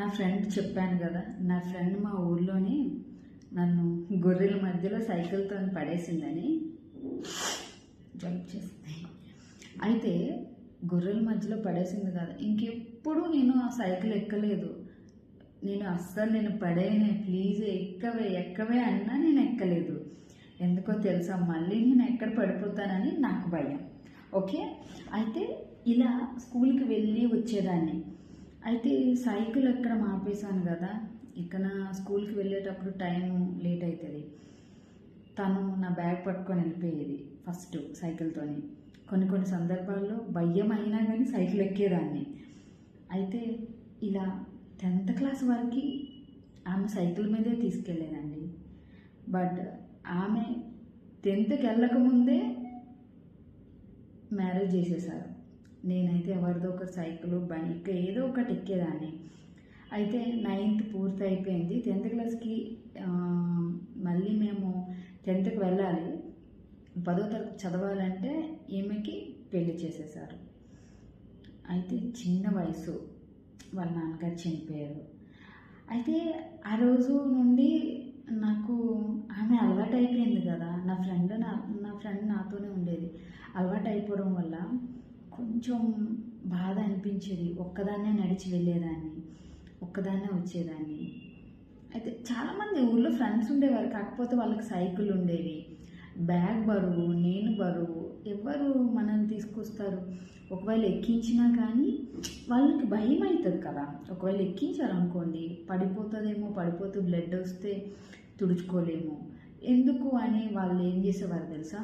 నా ఫ్రెండ్ చెప్పాను కదా నా ఫ్రెండ్ మా ఊర్లోని నన్ను గొర్రెల మధ్యలో సైకిల్తో పడేసిందని జంప్ చేసింది. అయితే గొర్రెల మధ్యలో పడేసింది కదా ఇంకెప్పుడు నేను ఆ సైకిల్ ఎక్కలేదు. నేను అస్సలు నేను పడేయనే ప్లీజ్ ఎక్కవే ఎక్కవే అన్నా నేను ఎక్కలేదు. ఎందుకో తెలుసా మళ్ళీ నేను ఎక్కడ పడిపోతానని నాకు భయం. ఓకే? అయితే ఇలా స్కూల్కి వెళ్ళి వచ్చేదాన్ని. అయితే సైకిల్ ఎక్కడ మాపేశాను కదా ఇక్కడ స్కూల్కి వెళ్ళేటప్పుడు టైం లేట్ అవుతుంది తను నా బ్యాగ్ పట్టుకొని వెళ్ళిపోయేది ఫస్ట్ సైకిల్తోని. కొన్ని కొన్ని సందర్భాల్లో భయం అయినా కానీ సైకిల్ ఎక్కేదాన్ని. అయితే ఇలా టెన్త్ క్లాస్ వరకు ఆమె సైకిల్ మీదే తీసుకెళ్ళేదండి. బట్ ఆమె టెన్త్కి వెళ్ళకముందే మ్యారేజ్ చేసేసారు. నేనైతే ఎవరిదో ఒక సైకిల్ బైక్ ఏదో ఒకటి ఎక్కేదాన్ని. అయితే నైన్త్ పూర్తి అయిపోయింది. టెన్త్ క్లాస్కి మళ్ళీ మేము టెన్త్కి వెళ్ళాలి. పదో తరగతి చదవాలంటే ఈమెకి పెళ్ళి చేసేసారు. అయితే చిన్న వయసు. వాళ్ళ నాన్నగారు చనిపోయారు. అయితే ఆ రోజు నుండి నాకు ఆమె అలవాటు అయిపోయింది కదా. నా ఫ్రెండ్ నా నా ఫ్రెండ్ నాతోనే ఉండేది. అలవాటు అయిపోవడం వల్ల కొంచెం బాధ అనిపించేది. ఒక్కదాన్నే నడిచి వెళ్ళేదాన్ని ఒక్కదాన్నే వచ్చేదాన్ని. అయితే చాలామంది ఊళ్ళో ఫ్రెండ్స్ ఉండేవారు కాకపోతే వాళ్ళకి సైకిల్ ఉండేవి. బ్యాగ్ బరువు నేను బరువు ఎవరు మనల్ని తీసుకొస్తారు? ఒకవేళ ఎక్కించినా కానీ వాళ్ళకి భయం అవుతుంది కదా. ఒకవేళ ఎక్కించారు అనుకోండి పడిపోతుందేమో పడిపోతూ బ్లడ్ వస్తే తుడుచుకోలేము. ఎందుకు అని వాళ్ళు ఏం చేసేవారు తెలుసా?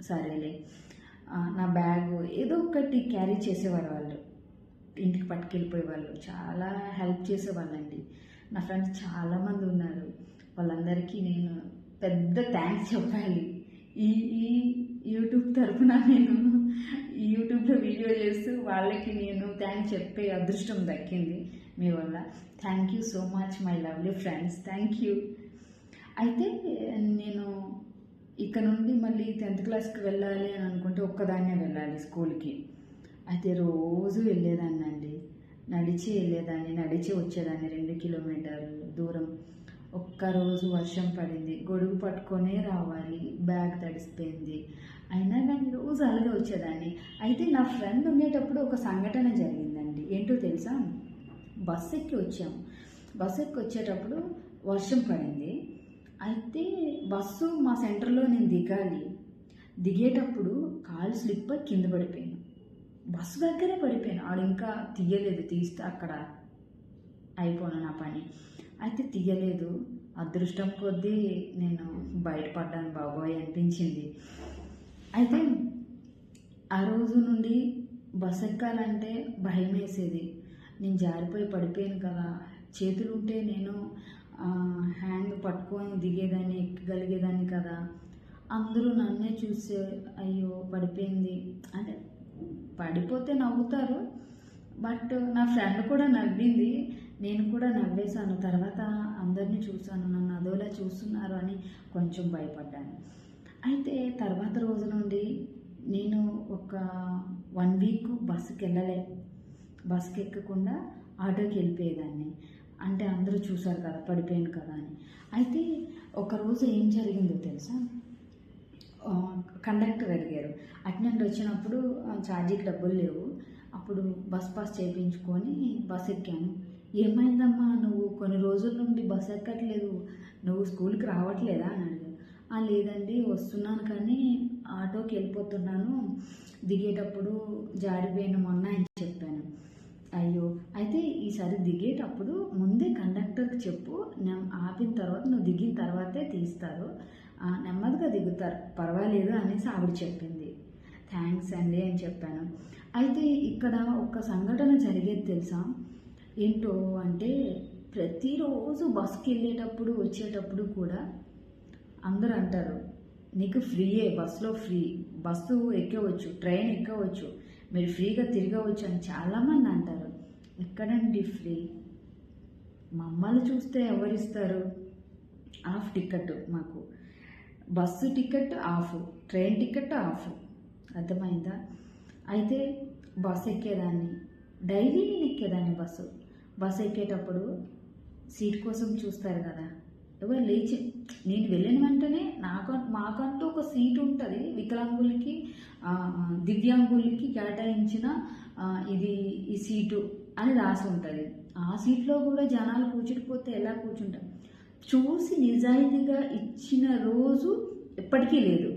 సరేలే. నా బ్యాగ్ ఏదో ఒకటి క్యారీ చేసేవారు వాళ్ళు. ఇంటికి పట్టుకెళ్ళిపోయేవాళ్ళు. చాలా హెల్ప్ చేసేవాళ్ళండి. నా ఫ్రెండ్స్ చాలామంది ఉన్నారు. వాళ్ళందరికీ నేను పెద్ద థ్యాంక్స్ చెప్పాలి. ఈ ఈ యూట్యూబ్ తరఫున నేను ఈ యూట్యూబ్లో వీడియో చేస్తూ వాళ్ళకి నేను థ్యాంక్స్ చెప్పే అదృష్టం దక్కింది మీ వల్ల. Thank you so much my lovely friends thank you అయితే నేను ఇక్కడ నుండి మళ్ళీ టెన్త్ క్లాస్కి వెళ్ళాలి అని అనుకుంటే ఒక్కదాన్నే వెళ్ళాలి స్కూల్కి. అయితే రోజు వెళ్ళేదాన్ని అండి. నడిచి వెళ్ళేదాన్ని నడిచి వచ్చేదాన్ని రెండు కిలోమీటర్లు దూరం. ఒక్కరోజు వర్షం పడింది. గొడుగు పట్టుకొనే రావాలి. బ్యాగ్ తడిసిపోయింది. అయినా కానీ రోజు అలాగే వచ్చేదాన్ని. అయితే నా ఫ్రెండ్ ఉండేటప్పుడు ఒక సంఘటన జరిగిందండి. ఏంటో తెలుసా? బస్సు ఎక్కి వచ్చాము. బస్సు ఎక్కి వచ్చేటప్పుడు వర్షం పడింది. అయితే బస్సు మా సెంటర్లో నేను దిగాలి. దిగేటప్పుడు కాలు స్లిప్ అయి కింద పడిపోయాను. బస్సు దగ్గరే పడిపోయాను. ఆడు ఇంకా తీయలేదు తీస్తే అక్కడ అయిపోను నా పని. అయితే తీయలేదు. అదృష్టం కొద్దీ నేను బయటపడ్డాను బాబోయ్ అనిపించింది. అయితే ఆ రోజు నుండి బస్ ఎక్కాలంటే భయం వేసేది నేను జారిపోయి పడిపోయాను కదా. చేతులు ఉంటే నేను హ్యాండ్ పట్టుకొని దిగేదాన్ని ఎక్కగలిగేదాన్ని కదా. అందరూ నన్నే చూసే అయ్యో పడిపోయింది. అంటే పడిపోతే నవ్వుతారు. బట్ నా ఫ్రెండ్ కూడా నవ్వింది. నేను కూడా నవ్వేశాను. తర్వాత అందరినీ చూశాను. నన్ను అదోలా చూస్తున్నారు అని కొంచెం భయపడ్డాను. అయితే తర్వాత రోజు నుండి నేను ఒక వన్ వీక్ బస్సుకి వెళ్ళలే బస్సుకి ఎక్కకుండా ఆటోకి వెళ్ళిపోయేదాన్ని అంటే అందరూ చూశారు కదా పడిపోయాను కదా అని. అయితే ఒకరోజు ఏం జరిగిందో తెలుసా? కండక్టర్ అడిగారు. అటెండెంట్ వచ్చినప్పుడు ఛార్జీకి డబ్బులు లేవు. అప్పుడు బస్ పాస్ చేయించుకొని బస్ ఎక్కాను. ఏమైందమ్మా నువ్వు కొన్ని రోజుల నుండి బస్ ఎక్కట్లేదు. నువ్వు స్కూల్కి రావట్లేదా అని అడిగాను లేదండి వస్తున్నాను కానీ ఆటోకి వెళ్ళిపోతున్నాను. దిగేటప్పుడు జారిపోయాను మొన్న అని చెప్పాను అయ్యో అయితే ఈసారి దిగేటప్పుడు ముందే కండక్టర్కి చెప్పు నేను ఆపిన తర్వాత నువ్వు దిగిన తర్వాతే తీస్తారు. ఆ, నెమ్మదిగా దిగుతారు. పర్వాలేదు అనేసి ఆవిడ చెప్పింది. థ్యాంక్స్ అండి అని చెప్పాను. అయితే ఇక్కడ ఒక సంఘటన జరిగేది తెలుసా? ఏంటో అంటే ప్రతిరోజు బస్కి వెళ్ళేటప్పుడు వచ్చేటప్పుడు కూడా అందరూ అంటారు నీకు ఫ్రీయే బస్సులో ఫ్రీ. బస్సు ఎక్కవచ్చు ట్రైన్ ఎక్కవచ్చు. మీరు ఫ్రీగా తిరగవచ్చు అని చాలామంది అంటారు. ఎక్కడండి ఫ్రీ? మమ్మల్ని చూస్తే ఎవరిస్తారు? హాఫ్ టికెట్ మాకు. Bus ticket off train ticket off. అర్థమైందా? అయితే బస్సు ఎక్కేదాన్ని డైలీ నేను ఎక్కేదాన్ని బస్సు. బస్సు ఎక్కేటప్పుడు సీట్ కోసం చూస్తారు కదా. ఎవరు లేచి నేను వెళ్ళిన వెంటనే నాకు మాకంటూ ఒక సీట్ ఉంటుంది వికలాంగులకి దివ్యాంగులకి కేటాయించిన ఇది ఈ సీటు అని రాసి ఉంటుంది. ఆ సీట్లో కూడా జనాలు కూర్చుడిపోతే ఎలా కూర్చుంటారు చూసి నిజాయితీగా ఇచ్చిన రోజు ఎప్పటికీ లేదు.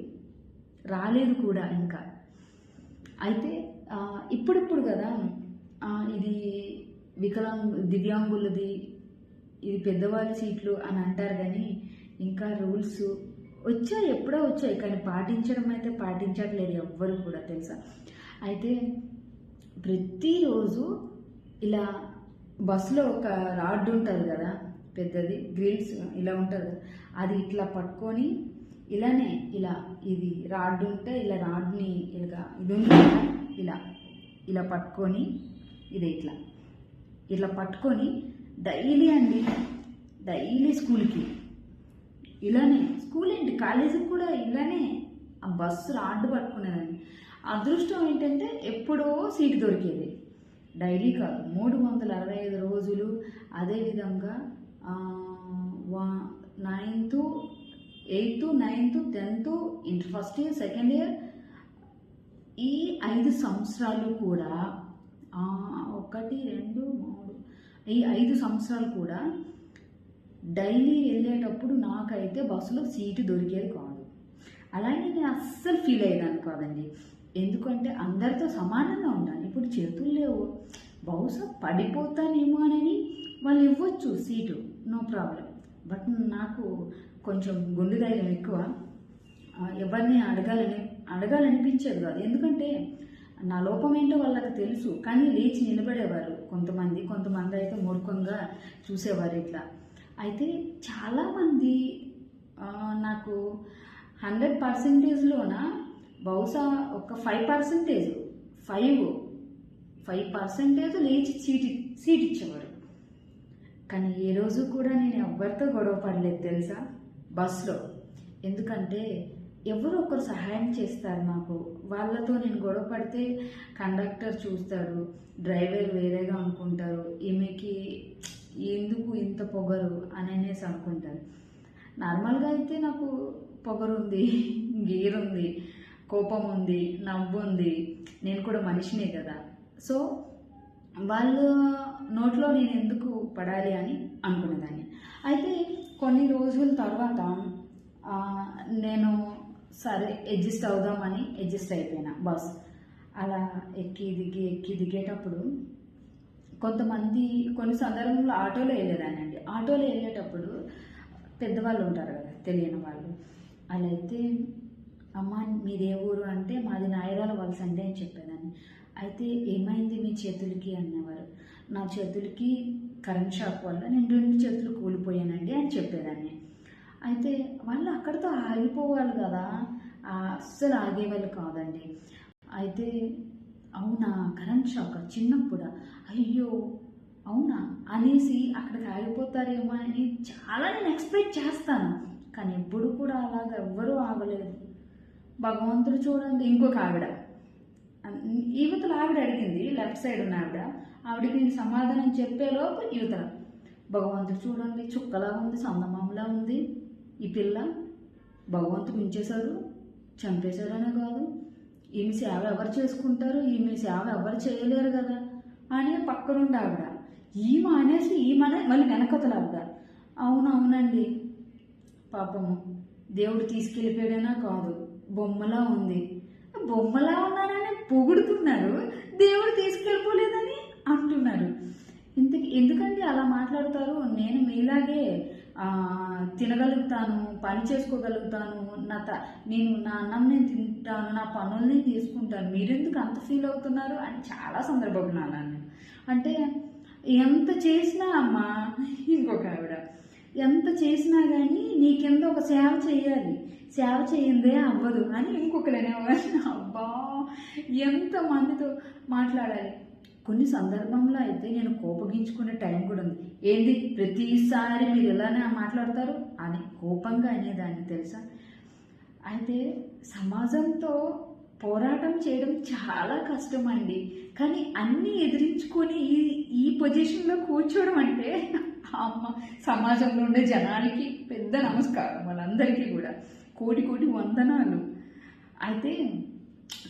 రాలేదు కూడా ఇంకా. అయితే ఇప్పుడిప్పుడు కదా ఇది వికలాంగు దివ్యాంగులది ఇది పెద్దవాళ్ళ సీట్లు అని అంటారు కానీ ఇంకా రూల్స్ వచ్చాయి ఎప్పుడో వచ్చాయి కానీ పాటించడం అయితే పాటించట్లేదు ఎవ్వరు కూడా తెలుసా? అయితే ప్రతిరోజు ఇలా బస్సులో ఒక రాడ్ ఉంటుంది కదా పెద్దది గ్రిల్స్ ఇలా ఉంటుంది కదా అది ఇట్లా పట్టుకొని ఇలానే ఇలా ఇది రాడ్ ఉంటే ఇలా రాడ్ని ఇలా ఇది ఉంది ఇలా ఇలా పట్టుకొని ఇది ఇట్లా ఇట్లా పట్టుకొని డైలీ అండి డైలీ స్కూల్కి ఇలానే స్కూల్ ఏంటి? కాలేజీకి కూడా ఇలానే? ఆ బస్సు రాడ్డు పట్టుకునేదాన్ని. అదృష్టం ఏంటంటే ఎప్పుడో సీటు దొరికేది. డైలీ కాదు మూడు వందల అరవై ఐదు రోజులు. అదేవిధంగా వా ninth eighth ninth tenth inter first year second year ఈ ఐదు సంవత్సరాలు కూడా ఒకటి రెండు మూడు ఈ ఐదు సంవత్సరాలు కూడా డైలీ వెళ్ళేటప్పుడు నాకైతే బస్సులో సీటు దొరికేది కాదు. అలాగే నేను అస్సలు ఫీల్ అయ్యేదాన్ని కాదండి. ఎందుకంటే అందరితో సమానంగా ఉంటాను ఇప్పుడు చేతులు లేవు. బహుశా పడిపోతానేమో అని వాళ్ళు ఇవ్వచ్చు సీటు. No problem. బట్ నాకు కొంచెం గుండె ధైర్యం ఎక్కువ. ఎవరిని అడగాలని అడగాలనిపించేది కాదు. ఎందుకంటే నా లోపం ఏంటో వాళ్ళకి తెలుసు. కానీ లేచి నిలబడేవారు కొంతమంది. కొంతమంది అయితే మూర్ఖంగా చూసేవారు ఇట్లా. అయితే చాలామంది నాకు హండ్రెడ్ పర్సెంటేజ్లోన? బహుశా ఒక five percentage five five percentage లేచి సీట్ సీట్ ఇచ్చేవారు. కానీ ఏ రోజు కూడా నేను ఎవరితో గొడవ పడలేదు తెలుసా? బస్సులో ఎందుకంటే ఎవరు ఒకరు సహాయం చేస్తారు నాకు. వాళ్ళతో నేను గొడవ పడితే కండక్టర్ చూస్తారు డ్రైవర్ వేరేగా అనుకుంటారు. ఈమెకి ఎందుకు ఇంత పొగరు అని అనేసి అనుకుంటారు. నార్మల్గా అయితే నాకు పొగరు ఉంది గీర్ ఉంది కోపం ఉంది నవ్వు ఉంది నేను కూడా మనిషినే కదా. సో వాళ్ళ నోట్లో నేను ఎందుకు పడాలి అని అనుకునేదాన్ని. అయితే కొన్ని రోజుల తర్వాత నేను సరే అడ్జస్ట్ అవుదామని అడ్జస్ట్ అయిపోయినా బస్. అలా ఎక్కి దిగి ఎక్కి దిగేటప్పుడు కొంతమంది కొన్ని సందర్భంలో ఆటోలో వెళ్ళేదాన్ని అండి ఆటోలో వెళ్ళేటప్పుడు పెద్దవాళ్ళు ఉంటారు కదా తెలియని వాళ్ళు. అలా అయితే అమ్మ మీదే ఊరు అంటే మాది నాయరాల వలస అంటే అని చెప్పేదాన్ని. అయితే ఏమైంది మీ చేతులకి అన్నవారు. నా చేతులకి కరెంట్ షాక్ వల్ల నేను రెండు చేతులు కూలిపోయానండి అని చెప్పేదాన్ని. అయితే వాళ్ళు అక్కడితో ఆగిపోవాలి కదా అస్సలు ఆగేవాళ్ళు కాదండి. అయితే అవునా? కరెంట్ షాక్ చిన్నప్పుడు? అయ్యో! అవునా? అనేసి అక్కడికి ఆగిపోతారేమో అని చాలా నేను ఎక్స్పెక్ట్ చేస్తాను. కానీ ఎప్పుడు కూడా అలాగ ఎవ్వరూ ఆగలేదు. భగవంతుడు చూడండి ఇంకొక ఆవిడ. యువతలు ఆవిడ అడిగింది లెఫ్ట్ సైడ్ ఉన్న ఆవిడ. ఆవిడకి నేను సమాధానం చెప్పేలోపు యువతల భగవంతుడు చూడండి చుక్కలా ఉంది సందమామలా ఉంది. ఈ పిల్ల భగవంతుడు ఉంచేశారు చంపేశారనే కాదు. ఈమె సేవ ఎవరు చేసుకుంటారు? ఈమె సేవ ఎవరు చేయలేరు కదా? అని పక్కనుండి ఆవిడ. ఈమె అనేసి ఈమె మళ్ళీ వెనకతలు ఆవిడ. అవును అవునండి పాపము దేవుడు తీసుకెళ్ళిపోయాడనా కాదు. బొమ్మలా ఉంది. బొమ్మలా ఉన్నారని పొగుడుతున్నారు. దేవుడు తీసుకెళ్ళిపోలేదని అంటున్నారు ఇంత ఎందుకంటే అలా మాట్లాడతారు? నేను మీలాగే తినగలుగుతాను పని చేసుకోగలుగుతాను నా త నేను నా అన్నం నేను తింటాను నా పనుల్ని తీసుకుంటాను మీరెందుకు అంత ఫీల్ అవుతున్నారు? అని చాలా సందర్భంలో అన్నాను నేను అంటే ఎంత చేసినా అమ్మా ఇంకొక ఆవిడ. ఎంత చేసినా కానీ నీ ఒక సేవ చేయాలి. సేవ చేయందే అవ్వదు అని ఇంకొకరు అనేవారు అబ్బా ఎంత మందితో మాట్లాడాలి. కొన్ని సందర్భంలో అయితే నేను కోపగించుకునే టైం కూడా ఉంది. ఏంది? ప్రతిసారి మీరు ఇలానే మాట్లాడతారు? అని కోపంగా అనేదాన్ని తెలుసా? అయితే సమాజంతో పోరాటం చేయడం చాలా కష్టం అండి కానీ అన్నీ ఎదిరించుకొని ఈ ఈ పొజిషన్లో కూర్చోవడం అంటే అమ్మ సమాజంలో ఉండే జనానికి పెద్ద నమస్కారం వాళ్ళందరికీ కూడా. కోటి కోటి వందనాలు. అయితే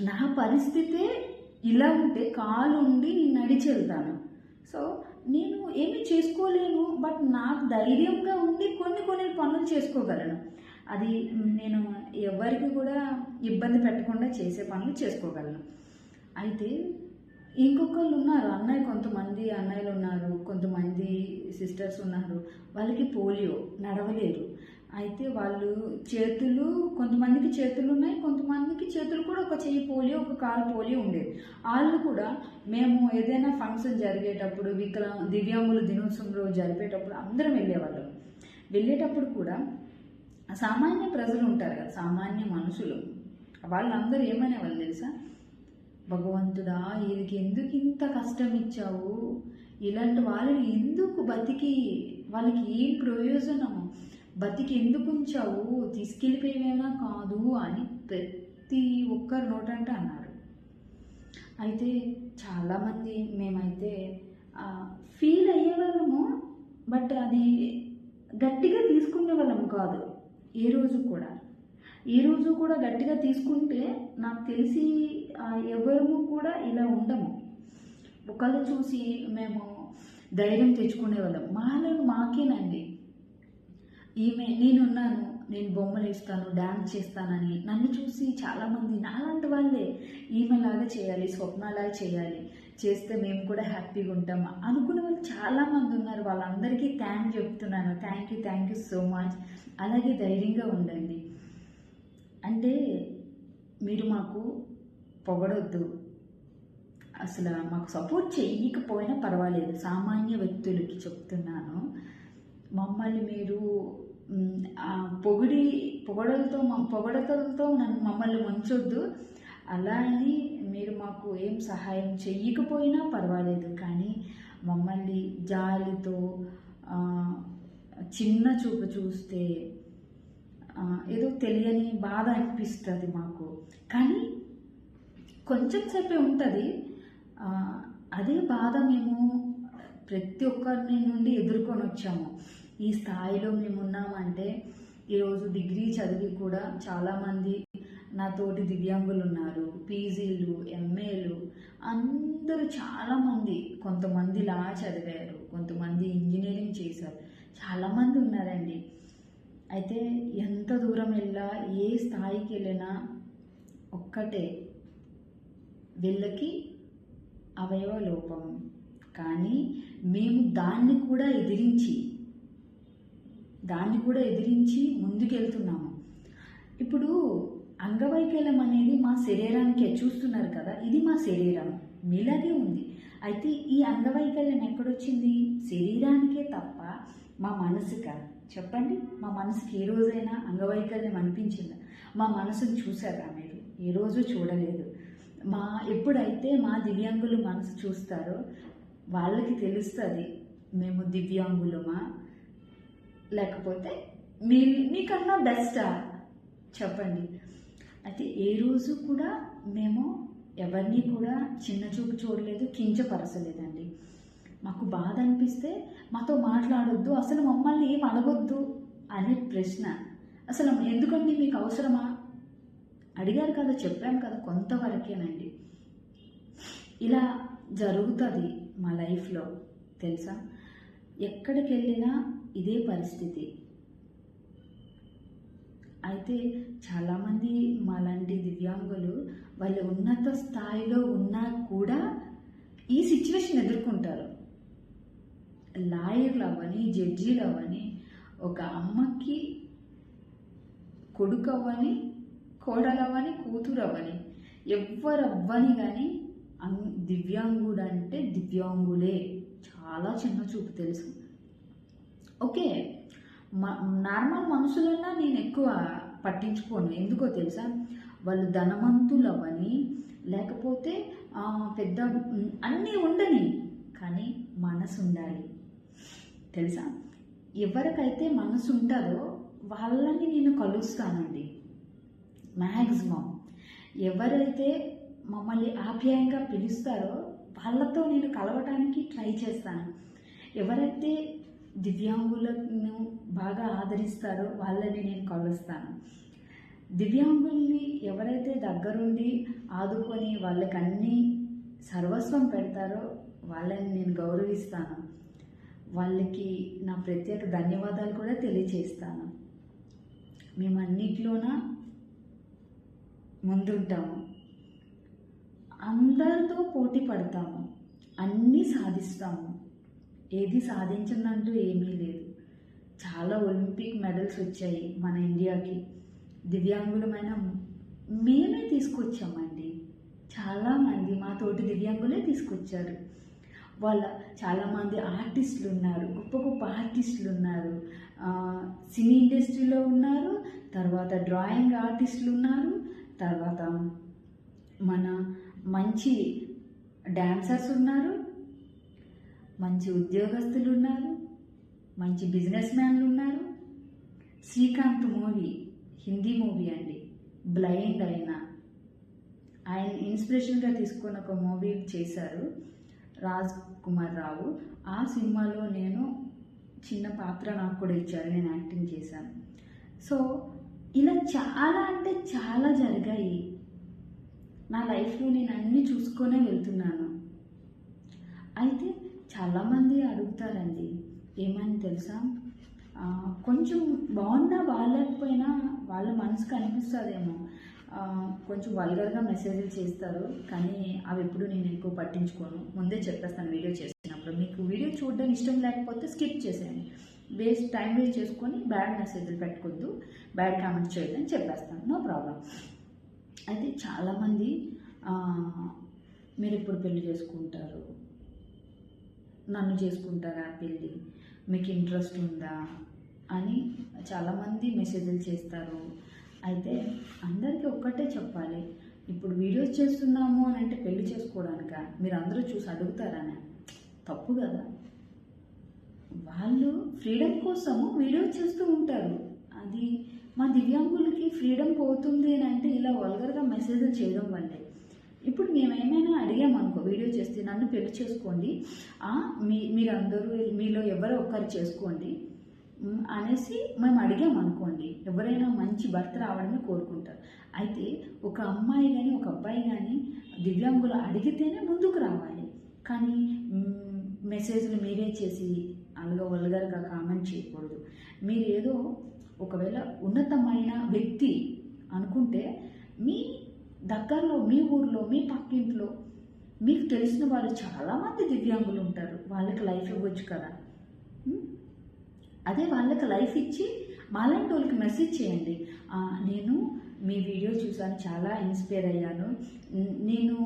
నా పరిస్థితే ఇలా ఉంటే కాలు ఉండి నేను నడిచి వెళ్తాను సో నేను ఏమి చేసుకోలేను బట్ నాకు ధైర్యంగా ఉండి కొన్ని కొన్ని పనులు చేసుకోగలను. అది నేను ఎవరికి కూడా ఇబ్బంది పెట్టకుండా చేసే పనులు చేసుకోగలను. అయితే ఇంకొకళ్ళు ఉన్నారు అన్నయ్య కొంతమంది అన్నయ్యలు ఉన్నారు కొంతమంది సిస్టర్స్ ఉన్నారు. వాళ్ళకి పోలియో నడవలేరు. అయితే వాళ్ళు చేతులు కొంతమందికి చేతులు ఉన్నాయి కొంతమందికి చేతులు కూడా ఒక చెయ్యి పోలియో ఒక కాలు పోలియో ఉండేది వాళ్ళు కూడా మేము ఏదైనా ఫంక్షన్ జరిగేటప్పుడు వికల దివ్యాంగుల దినోత్సవం రోజు జరిపేటప్పుడు అందరం వెళ్ళేవాళ్ళం. వెళ్ళేటప్పుడు కూడా సామాన్య ప్రజలు ఉంటారు కదా సామాన్య మనుషులు. వాళ్ళందరూ ఏమనేవాళ్ళు తెలుసా? భగవంతుడా వీళ్ళకి ఎందుకు ఇంత కష్టం ఇచ్చావు? ఇలాంటి వాళ్ళని ఎందుకు బతికి? వాళ్ళకి ఏం ప్రయోజనం? బతికి ఎందుకు ఉంచావు తీసుకెళ్ళిపోయేవేనా కాదు అని ప్రతి ఒక్కరు నోటంటే అన్నారు. అయితే చాలామంది మేమైతే ఫీల్ అయ్యేవాళ్ళము బట్ అది గట్టిగా తీసుకునే వాళ్ళము కాదు. ఏ రోజు కూడా. ఈ రోజు కూడా గట్టిగా తీసుకుంటే నాకు తెలిసి ఆ, ఎవరము కూడా ఇలా ఉండము. ఒకళ్ళు చూసి మేము ధైర్యం తెచ్చుకునే వాళ్ళం. మాలను మాకేనండి. ఈమె నేనున్నాను నేను బొమ్మలు వేస్తాను డ్యాన్స్ చేస్తానని నన్ను చూసి చాలామంది నాలాంటి వాళ్ళే ఈమెలాగా చేయాలి స్వప్నలాగా చేయాలి. చేస్తే మేము కూడా హ్యాపీగా ఉంటాం అనుకునే వాళ్ళు చాలామంది ఉన్నారు. వాళ్ళందరికీ థ్యాంక్ చెప్తున్నాను. Thank you thank you so much అలాగే ధైర్యంగా ఉండండి. అంటే మీరు మాకు పొగడొద్దు. అసలు మాకు సపోర్ట్ చేయకపోయినా పర్వాలేదు. సామాన్య వ్యక్తులకి చెప్తున్నాను. మమ్మల్ని మీరు పొగిడి పొగడలతో మ- పొగడతలతో నన్ను మమ్మల్ని ఉంచొద్దు అలా అని మీరు మాకు ఏం సహాయం చెయ్యకపోయినా పర్వాలేదు కానీ మమ్మల్ని జాలితో చిన్న చూపు చూస్తే ఏదో తెలియని బాధ అనిపిస్తుంది మాకు. కానీ కొంచెం సేపే ఉంటుంది. అదే బాధ మేము ప్రతి ఒక్కరి నుండి ఎదుర్కొని వచ్చాము. ఈ స్థాయిలో మేము ఉన్నామంటే ఈరోజు డిగ్రీ చదివి కూడా చాలామంది నాతోటి దివ్యాంగులు ఉన్నారు పీజీలు ఎంఏలు అందరూ చాలామంది కొంతమంది లా చదివారు కొంతమంది ఇంజనీరింగ్ చేశారు. చాలామంది ఉన్నారండి. అయితే ఎంత దూరం వెళ్ళా ఏ స్థాయికి వెళ్ళినా ఒక్కటే వీళ్ళకి అవయవ లోపం. కానీ మేము దాన్ని కూడా ఎదిరించి దాన్ని కూడా ఎదిరించి ముందుకెళ్తున్నాము. ఇప్పుడు అంగవైకల్యం అనేది మా శరీరానికే చూస్తున్నారు కదా ఇది మా శరీరం మీలాగే ఉంది. అయితే ఈ అంగవైకల్యం ఎక్కడొచ్చింది? శరీరానికే తప్ప మా మనసుకా? చెప్పండి మా మనసుకి ఏ రోజైనా అంగవైకల్యం అనిపించిందా? మా మనసును చూసారా మీరు? ఏ రోజు చూడలేదు. మా ఎప్పుడైతే మా దివ్యాంగులు మనసు చూస్తారో వాళ్ళకి తెలుస్తుంది మేము దివ్యాంగులమా? లేకపోతే మీ మీకన్నా బెస్టా? చెప్పండి. అయితే ఏ రోజు కూడా మేము ఎవరిని కూడా చిన్న చూపు చూడలేదు కించపరచలేదండి. మాకు బాధ అనిపిస్తే మాతో మాట్లాడొద్దు అసలు మమ్మల్ని ఏం అడగొద్దు అనే ప్రశ్న. అసలు ఎందుకండి మీకు అవసరమా? అడిగారు కదా చెప్పాం కదా కొంతవరకేనండి. ఇలా జరుగుతుంది మా లైఫ్లో తెలుసా? ఎక్కడికి వెళ్ళినా ఇదే పరిస్థితి. అయితే చాలామంది మాలాంటి దివ్యాంగులు వాళ్ళు ఉన్నత స్థాయిలో ఉన్నా కూడా ఈ సిచ్యువేషన్ ఎదుర్కొంటారు. లాయర్లు అవ్వని జడ్జీలు అవ్వని ఒక అమ్మకి కొడుకు అవ్వని కోడలు అవ్వని కూతురు అవ్వని ఎవ్వరు అవ్వని కానీ అం- దివ్యాంగుడు అంటే దివ్యాంగులే. చాలా చిన్న చూపు తెలుసు. ఓకే. మ- నార్మల్ మనుషులన్నా నేను ఎక్కువ పట్టించుకోను. ఎందుకో తెలుసా? వాళ్ళు ధనవంతులు అవని లేకపోతే పెద్ద అన్నీ ఉండని కానీ మనసు ఉండాలి తెలుసా? ఎవరికైతే మనసు ఉంటుందో వాళ్ళని నేను కలుస్తానండి. మ్యాక్సిమం ఎవరైతే మమ్మల్ని ఆప్యాయంగా పిలుస్తారో వాళ్ళతో నేను కలవటానికి ట్రై చేస్తాను. ఎవరైతే దివ్యాంగులను బాగా ఆదరిస్తారో వాళ్ళని నేను కలుస్తాను. దివ్యాంగుల్ని ఎవరైతే దగ్గరుండి ఆదుకొని వాళ్ళకి అన్నీ సర్వస్వం పెడతారో వాళ్ళని నేను గౌరవిస్తాను. వాళ్ళకి నా ప్రత్యేక ధన్యవాదాలు కూడా తెలియచేస్తాను. మేము అన్నిట్లోన ముందుంటాము. అందరితో పోటీ పడతాము. అన్నీ సాధిస్తాము. ఏది సాధించిందంటూ ఏమీ లేదు. చాలా ఒలింపిక్ మెడల్స్ వచ్చాయి మన ఇండియాకి. దివ్యాంగులమైన మేమే తీసుకొచ్చామండి. చాలామంది మా తోటి దివ్యాంగులే తీసుకొచ్చారు. వాళ్ళ చాలామంది ఆర్టిస్టులు ఉన్నారు గొప్ప గొప్ప ఆర్టిస్టులు ఉన్నారు. సినీ ఇండస్ట్రీలో ఉన్నారు తర్వాత డ్రాయింగ్ ఆర్టిస్టులు ఉన్నారు తర్వాత మన మంచి డ్యాన్సర్స్ ఉన్నారు మంచి ఉద్యోగస్తులు ఉన్నారు మంచి బిజినెస్ మ్యాన్లు ఉన్నారు శ్రీకాంత్ మూవీ హిందీ మూవీ అండి. బ్లైండ్ అయిన. ఆయన ఇన్స్పిరేషన్గా తీసుకున్న ఒక మూవీ చేశారు రాజ్ కుమార్ రావు. ఆ సినిమాలో నేను చిన్న పాత్ర నాకు కూడా ఇచ్చారు నేను యాక్టింగ్ చేశాను. సో ఇలా చాలా అంటే చాలా జరిగాయి. నా లైఫ్లో నేను అన్నీ చూసుకొనే వెళ్తున్నాను. అయితే చాలామంది అడుగుతారండి ఏమని తెలుసా? కొంచెం బాగున్నా బాగాలేకపోయినా వాళ్ళ మనసుకు అనిపిస్తుందేమో. కొంచెం వల్గర్గా మెసేజ్లు చేస్తారు కానీ అవి ఎప్పుడు నేను ఎక్కువ పట్టించుకోను. ముందే చెప్పేస్తాను వీడియో చేసినప్పుడు మీకు వీడియో చూడడం ఇష్టం లేకపోతే స్కిప్ చేసేయండి. వేస్ట్ టైం వేస్ట్ చేసుకొని బ్యాడ్ మెసేజ్లు పెట్టుకోద్దు బ్యాడ్ కామెంట్స్ చేయొద్దని చెప్పేస్తాను. No problem. అయితే చాలామంది మీరు ఇప్పుడు పెళ్ళి చేసుకుంటారు? నన్ను చేసుకుంటారా పెళ్ళి? మీకు ఇంట్రెస్ట్ ఉందా? అని చాలామంది మెసేజ్లు చేస్తారు. అయితే అందరికీ ఒక్కటే చెప్పాలి. ఇప్పుడు వీడియోస్ చేస్తున్నాము అని అంటే పెళ్ళి చేసుకోవడానిక? మీరు అందరూ చూసి అడుగుతారని? తప్పు కదా. వాళ్ళు ఫ్రీడమ్ కోసము వీడియో చేస్తూ ఉంటారు. అది మా దివ్యాంగులకి ఫ్రీడమ్ పోతుంది అని అంటే ఇలా వల్గర్గా మెసేజ్ చేయడం వల్లే. ఇప్పుడు మేము ఏమైనా అడిగామనుకో వీడియో చేస్తే నన్ను పెళ్ళి చేసుకోండి. మీ మీరందరూ మీలో ఎవరో ఒక్కరు చేసుకోండి అనేసి మేము అడిగామనుకోండి. ఎవరైనా మంచి భర్త రావడమే కోరుకుంటారు. అయితే ఒక అమ్మాయి కానీ ఒక అబ్బాయి కానీ దివ్యాంగులు అడిగితేనే ముందుకు రావాలి. కానీ మెసేజ్లు మీరే చేసి అలాగా వల్గర్గా కామెంట్ చేయకూడదు. మీరు ఏదో ఒకవేళ ఉన్నతమైన వ్యక్తి అనుకుంటే మీ దగ్గరలో మీ ఊర్లో మీ పక్కింట్లో మీకు తెలిసిన వాళ్ళు చాలామంది దివ్యాంగులు ఉంటారు. వాళ్ళకి లైఫ్ ఇవ్వచ్చు కదా. అదే వాళ్ళకి లైఫ్ ఇచ్చి మాలాంటి వాళ్ళకి మెసేజ్ చేయండి. నేను మీ వీడియో చూసాను చాలా ఇన్స్పైర్ అయ్యాను. నేను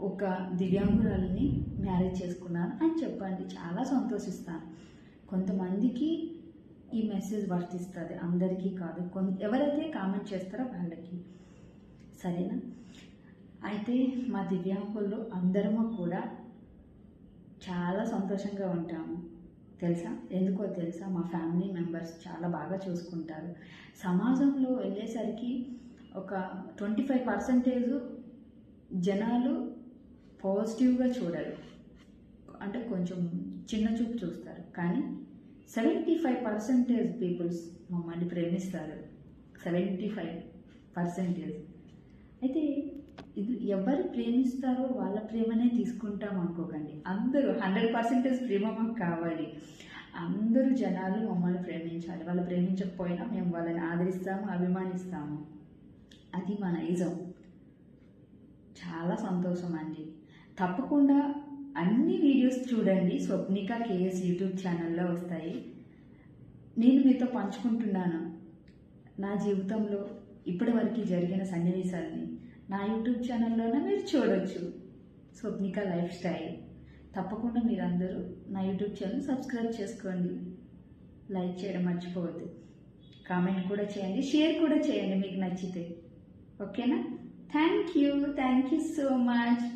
ఒక దివ్యాంగురాలని మ్యారేజ్ చేసుకున్నాను అని చెప్పండి. చాలా సంతోషిస్తాను. కొంతమందికి ఈ మెసేజ్ వర్తిస్తుంది అందరికీ కాదు. కొంత ఎవరైతే కామెంట్ చేస్తారో వాళ్ళకి. సరేనా? అయితే మా దివ్యాంగుల్లో అందరము కూడా చాలా సంతోషంగా ఉంటాము. తెలుసా? ఎందుకో తెలుసా? మా ఫ్యామిలీ మెంబర్స్ చాలా బాగా చూసుకుంటారు. సమాజంలో వెళ్ళేసరికి ఒక ట్వంటీ ఫైవ్ పర్సెంటేజ్ జనాలు పాజిటివ్గా చూడరు. అంటే కొంచెం చిన్న చూపు చూస్తారు. కానీ సెవెంటీ ఫైవ్ పర్సెంటేజ్ పీపుల్స్ మమ్మల్ని ప్రేమిస్తారు. Seventy five percentage. అయితే ఇది ఎవరు ప్రేమిస్తారో వాళ్ళ ప్రేమనే తీసుకుంటాం అనుకోకండి. అందరూ హండ్రెడ్ పర్సెంటేజ్ ప్రేమ మాకు కావాలి. అందరూ జనాలు మమ్మల్ని ప్రేమించాలి. వాళ్ళు ప్రేమించకపోయినా మేము వాళ్ళని ఆదరిస్తాము అభిమానిస్తాము. అది మన నిజం. చాలా సంతోషం అండి. తప్పకుండా అన్ని వీడియోస్ చూడండి. స్వప్నిక కేఎస్ యూట్యూబ్ ఛానల్లో వస్తాయి. నేను మీతో పంచుకుంటున్నాను. నా జీవితంలో ఇప్పటివరకు జరిగిన సన్నివేశాలని నా యూట్యూబ్ ఛానల్లోనే మీరు చూడొచ్చు. Swapnika life style. తప్పకుండా మీరందరూ నా యూట్యూబ్ ఛానల్ సబ్స్క్రైబ్ చేసుకోండి. లైక్ చేయడం మర్చిపోవద్దు. కామెంట్ కూడా చేయండి షేర్ కూడా చేయండి మీకు నచ్చితే. ఓకేనా? Thank you. Thank you so much.